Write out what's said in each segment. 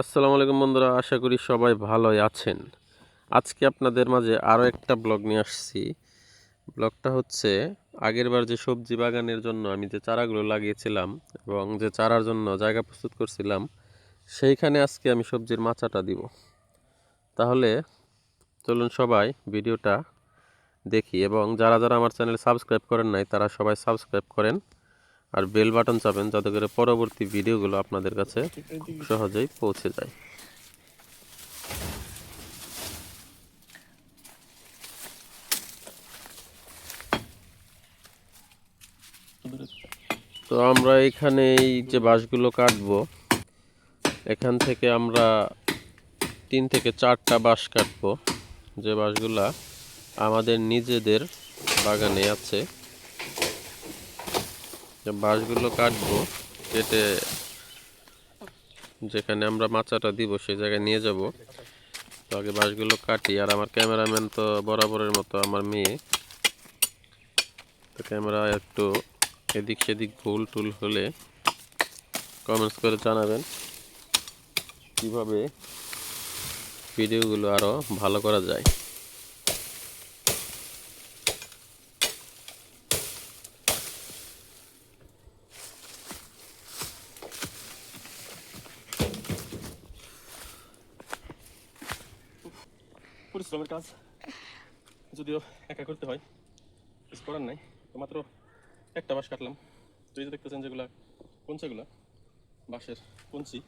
আসসালামু আলাইকুম বন্ধুরা, আশা করি সবাই ভালোই আছেন। আজকে আপনাদের মাঝে আরও একটা ব্লগ নিয়ে আসছি। ব্লগটা হচ্ছে আগেরবার যে সবজি বাগানের জন্য আমি যে চারাগুলো লাগিয়েছিলাম এবং যে চারার জন্য জায়গা প্রস্তুত করছিলাম, সেইখানে আজকে আমি সবজির মাচাটা দিব। তাহলে চলুন সবাই ভিডিওটা দেখি এবং যারা যারা আমার চ্যানেল সাবস্ক্রাইব করেন নাই, তারা সবাই সাবস্ক্রাইব করেন। আর বেল বাটন চাপেন যাতে করে পরবর্তী ভিডিওগুলো আপনাদের কাছে খুব সহজেই পৌঁছে যায়। তো আমরা এখানে এই যে বাঁশগুলো কাটবো, এখান থেকে আমরা তিন থেকে চারটা বাঁশ কাটবো। যে বাঁশগুলা আমাদের নিজেদের বাগানে আছে বাঁশগুলো কাটবো, কেটে যেখানে আমরা মাচাটা দিব সেই জায়গায় নিয়ে যাব। তো আগে বাঁশগুলো কাটি, আর আমার ক্যামেরাম্যান তো বরাবরের মতো আমার মেয়ে। তো ক্যামেরা একটু এদিক সেদিক ভুল টুল হলে কমেন্টস করে জানাবেন কীভাবে ভিডিওগুলো আরও ভালো করা যায়। পরিশ্রমের কাজ যদিও একা করতে হয় কিছু করার নাই। তো মাত্র একটা বাঁশ কাটলাম। তো এই যে দেখতেছেন যেগুলা কঞ্চাগুলা বাঁশের কঞ্চি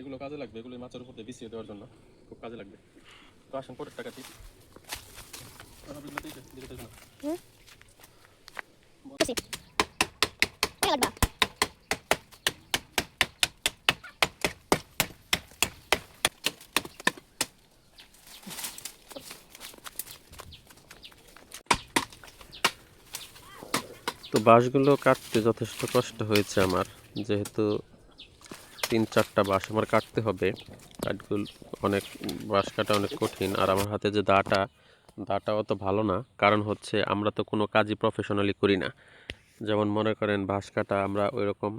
এগুলো কাজে লাগবে এগুলো মাছের উপর দিয়ে বিছিয়ে দেওয়ার জন্য খুব কাজে লাগবে। তো আসেন পরের টাকাটি Sí. Voy তো বাঁশগুলো কাটতে যথেষ্ট কষ্ট হয়েছে আমার। যেহেতু তিন, চারটা বাঁশ আমার কাটতে হবে। কাঠগুলো অনেক, বাঁশ কাটা অনেক কঠিন। আর আমার হাতে যে দাটা দাটা অত ভালো না। কারণ হচ্ছে আমরা তো কোনো কাজই প্রফেশনালি করি না। যেমন মনে করেন বাঁশ কাটা আমরা ওই রকম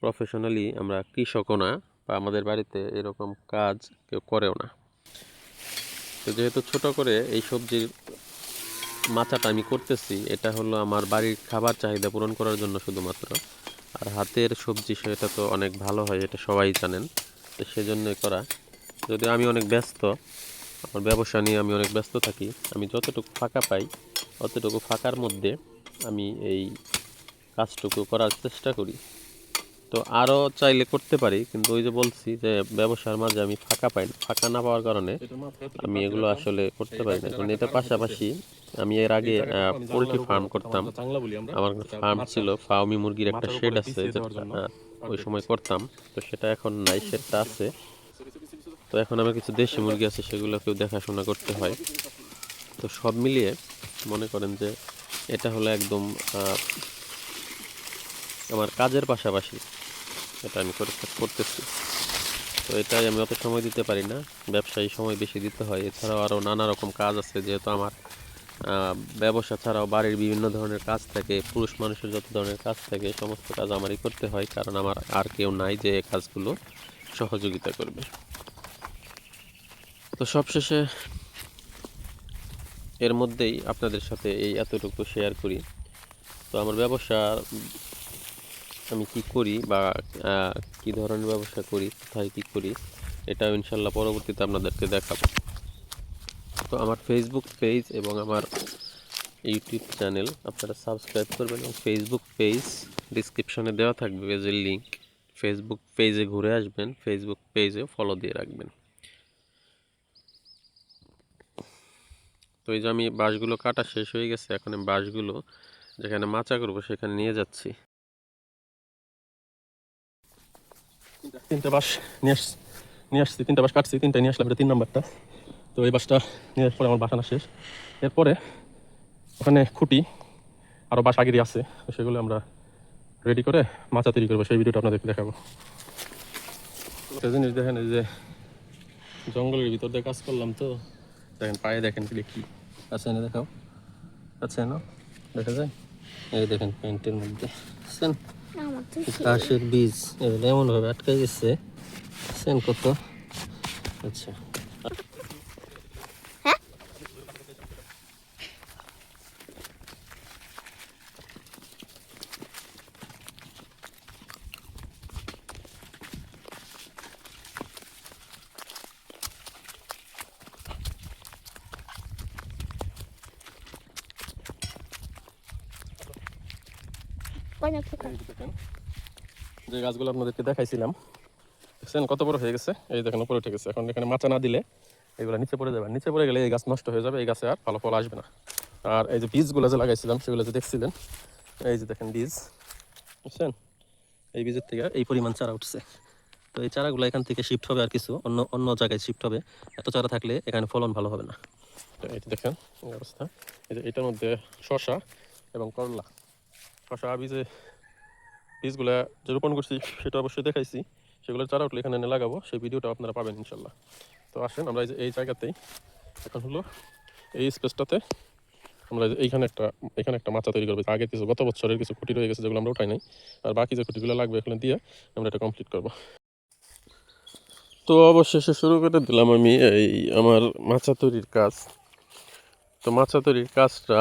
প্রফেশনালি আমরা কৃষকও না বা আমাদের বাড়িতে এরকম কাজ কেউ করেও না। তো যেহেতু ছোট করে এই সবজির মাচাটা আমি করতেছি, এটা হলো আমার বাড়ির খাবার চাহিদা পূরণ করার জন্য শুধুমাত্র। আর হাতের সবজি সেটা তো অনেক ভালো হয়, এটা সবাই জানেন। তো সেজন্যই করা। যদি আমি অনেক ব্যস্ত, আমার ব্যবসা নিয়ে আমি অনেক ব্যস্ত থাকি, আমি যতটুকু ফাঁকা পাই, অতটুকু ফাঁকার মধ্যে আমি এই কাজটুকু করার চেষ্টা করি। তো আরও চাইলে করতে পারি, কিন্তু ওই যে বলছি যে ব্যবসার মাঝে আমি ফাঁকা পাই ফাঁকা না পাওয়ার কারণে আমি এগুলো আসলে করতে পারি না। কারণ এটা পাশাপাশি আমি এর আগে পোলট্রি ফার্ম করতাম। আমরা ফার্ম ছিল ফার্মি মুরগির একটা শেড আছে ওই সময় করতাম, তো সেটা এখন নাই, শেডটা আছে। তো এখন আমার কিছু দেশি মুরগি আছে, সেগুলোকেও দেখাশোনা করতে হয়। তো সব মিলিয়ে মনে করেন যে এটা হলো একদম আমার কাজের পাশাপাশি এটা আমি করে করতেছি। তো এটাই আমি অত সময় দিতে পারি না। ব্যবসায়ী সময় বেশি দিতে হয়। এছাড়াও আরও নানা রকম কাজ আছে, যেহেতু আমার ব্যবসা ছাড়াও বাড়ির বিভিন্ন ধরনের কাজ থাকে, পুরুষ মানুষের যত ধরনের কাজ থাকে, সমস্ত কাজ আমারই করতে হয়, কারণ আমার আর কেউ নাই যে এই কাজগুলো সহযোগিতা করবে। তো সবশেষে এর মধ্যেই আপনাদের সাথে এই এতটুকু শেয়ার করি। তো আমার ব্যবসা আমি কি করি বা কি ধরনের ব্যবসা করি, কোথায় কি করি, এটা ইনশাল্লাহ পরবর্তীতে আপনাদেরকে দেখাবো। তো আমার ফেসবুক পেজ এবং আমার ইউটিউব চ্যানেল আপনারা সাবস্ক্রাইব করবেন এবং ফেসবুক পেজ ডিসক্রিপশনে দেওয়া থাকবে পেজের লিঙ্ক ফেসবুক পেজে ঘুরে আসবেন ফেসবুক পেজে ফলো দিয়ে রাখবেন। তো এই যে আমি বাঁশগুলো কাটা শেষ হয়ে গেছে, এখন আমি বাঁশগুলো যেখানে মাচা করব সেখানে নিয়ে যাচ্ছি। তিনটা বাঁশ নিয়ে আস, নিয়ে আসছি, তিনটা বাঁশ কাটছি তিনটা নিয়ে আসলাম, এটা তিন নাম্বারটা। তো এই বাঁশটা নিয়ে পরে আমার বাসানা শেষ। এরপরে ওখানে খুঁটি আরও বাঁশ আগেরই আছে সেগুলো আমরা রেডি করে মাচা তৈরি করব। সেই ভিডিওটা আপনাদেরকে দেখাবো। একটা জিনিস দেখেন, এই যে জঙ্গলের ভিতর দিয়ে কাজ করলাম তো, দেখেন পায়ে দেখেন কি কি আছে না দেখাও। আছে না দেখা যায়? এই দেখেন প্যান্টের মধ্যে। গাছের বীজ এমনভাবে আটকে গেছে। সেন কত? আচ্ছা। যে গাছগুলো আপনাদেরকে দেখাইছিলাম, দেখছেন কত বড় হয়ে গেছে? এই দেখেন উপরে উঠে গেছে। এখন এখানে মাচা না দিলে এগুলো নিচে পড়ে যাবে। নিচে পড়ে গেলে এই গাছ নষ্ট হয়ে যাবে, এই গাছে আর ভালো ফল আসবে না। আর এই যে বীজগুলো যে লাগাইছিলাম, সেগুলো যে দেখছিলেন, এই যে দেখেন বীজ, বুঝছেন? এই বীজের থেকে এই পরিমাণ চারা উঠছে। তো এই চারাগুলো এখান থেকে শিফট হবে আর কিছু, অন্য অন্য জায়গায় শিফট হবে। এত চারা থাকলে এখানে ফলন ভালো হবে না। এই দেখেন অবস্থা। এই যে এটার মধ্যে শশা এবং করলা। শশা বীজে বীজগুলো যে রোপণ করছি, সেটা অবশ্যই দেখাইছি। সেগুলো চারা উঠলে এখানে এনে লাগাবো। সেই ভিডিওটা আপনারা পাবেন ইনশাল্লাহ। তো আসেন, আমরা এই যে জায়গাতেই এখন হলো এই স্পেসটাতে আমরা এই যে এইখানে একটা, এখানে একটা মাচা তৈরি করব। আগে কিছু, গত বছরের কিছু খুঁটি রয়ে গেছে, যেগুলো আমরা উঠাই নাই। আর বাকি যে খুঁটিগুলো লাগবে এখানে দিয়ে আমরা এটা কমপ্লিট করব। তো অবশেষে শুরু করে দিলাম আমি এই আমার মাচা তৈরির কাজ। তো মাচা তৈরির কাজটা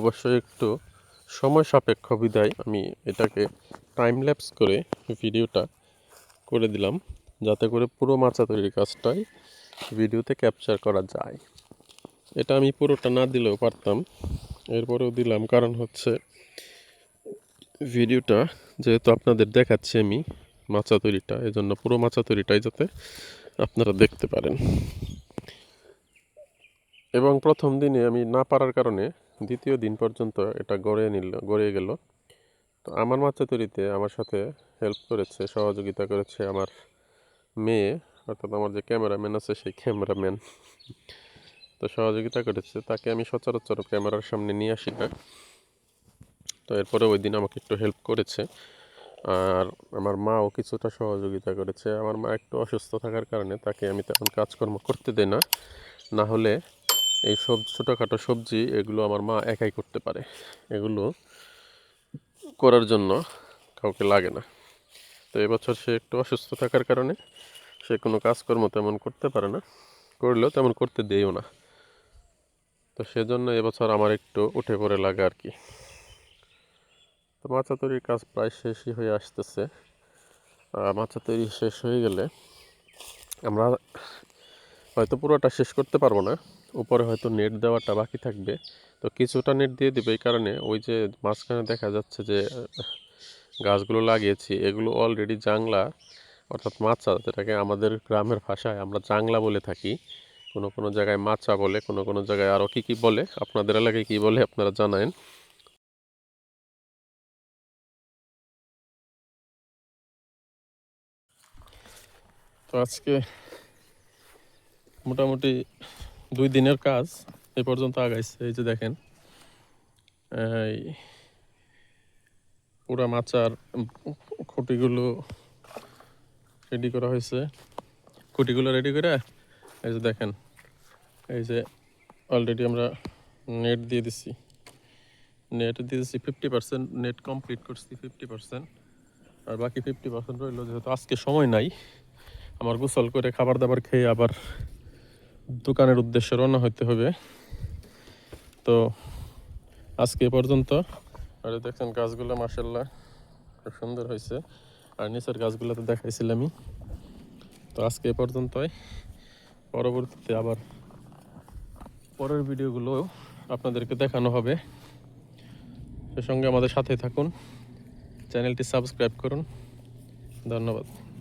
অবশ্যই একটু সময় সাপেক্ষ বিদায়। আমি এটাকে টাইম ল্যাপস করে ভিডিওটা করে দিলাম, যাতে করে পুরো মাচা তৈরির কাজটাই ভিডিওতে ক্যাপচার করা যায়। এটা আমি পুরোটা না দিলেও পারতাম, এরপরেও দিলাম। কারণ হচ্ছে ভিডিওটা যেহেতু আপনাদের দেখাচ্ছি আমি মাচা তৈরিটা এই জন্য পুরো মাচা তৈরিটাই যাতে আপনারা দেখতে পারেন। এবং প্রথম দিনে আমি না পারার কারণে দ্বিতীয় দিন পর্যন্ত এটা গড়ে নিল গড়ে গেল। তো আমার মাচা তৈরিতে আমার সাথে হেল্প করেছে, সহযোগিতা করেছে আমার মেয়ে, অর্থাৎ আমার যে ক্যামেরাম্যান আছে সেই ক্যামেরাম্যান তো সহযোগিতা করেছে, তাকে আমি সচরাচর ক্যামেরার সামনে নিয়ে আসি না। তো এরপরে ওই দিন আমাকে একটু হেল্প করেছে। আর আমার মাও কিছুটা সহযোগিতা করেছে। আমার মা একটু অসুস্থ থাকার কারণে তাকে আমি তেমন কাজকর্ম করতে দেই না। না হলে এই সব ছোটোখাটো সবজি এগুলো আমার মা একাই করতে পারে। এগুলো করার জন্য কাউকে লাগে না। তো এবছর সে একটু অসুস্থ থাকার কারণে সে কোনো কাজকর্ম তেমন করতে পারে না। করলেও তেমন করতে দেইও না। তো সেজন্য এবছর আমার একটু উঠে পড়ে লাগে আর কি। তো মাচা তৈরির কাজ প্রায় শেষই হয়ে আসতেছে। মাচা তৈরি শেষ হয়ে গেলে আমরা হয়তো পুরোটা শেষ করতে পারব না। উপরে হয়তো নেট দেওয়াটা বাকি থাকবে। তো কিছুটা নেট দিয়ে দিবে এই কারণে ওই যে মাঝখানে দেখা যাচ্ছে যে, গাছগুলো লাগিয়েছি, এগুলো অলরেডি জাংলা, অর্থাৎ মাচা, যেটাকে আমাদের গ্রামের ভাষায় আমরা জাংলা বলে থাকি। কোনো কোনো জায়গায় মাচা বলে, কোনো কোনো জায়গায় আরও কী কী বলে, আপনাদের এলাকায় কী বলে আপনারা জানায়েন তো আজকে মোটামুটি দুই দিনের কাজ এ পর্যন্ত আগাইছে, এই যে দেখেন। এই পুরা মাচার খুঁটিগুলো রেডি করা হয়েছে। খুঁটিগুলো রেডি করে, এই যে দেখেন, এই যে অলরেডি আমরা নেট দিয়ে দিছি। নেট দিয়ে দিচ্ছি ফিফটি পার্সেন্ট নেট কমপ্লিট করছি ফিফটি পার্সেন্ট আর বাকি ফিফটি পার্সেন্ট রইল, যেহেতু আজকে সময় নাই, আমার গোসল করে খাবার দাবার খেয়ে আবার দোকানের উদ্দেশ্যে রওনা হতে হবে। তো আজকে পর্যন্ত। আর দেখছেন গাছগুলো মার্শাল্লাহ খুব সুন্দর হয়েছে। আর নিচের গাছগুলো তো দেখাইছিলামই তো আজকে এ পর্যন্তই। পরবর্তীতে আবার পরের ভিডিওগুলো আপনাদেরকে দেখানো হবে। সে সঙ্গে আমাদের সাথে থাকুন। চ্যানেলটি সাবস্ক্রাইব করুন। ধন্যবাদ।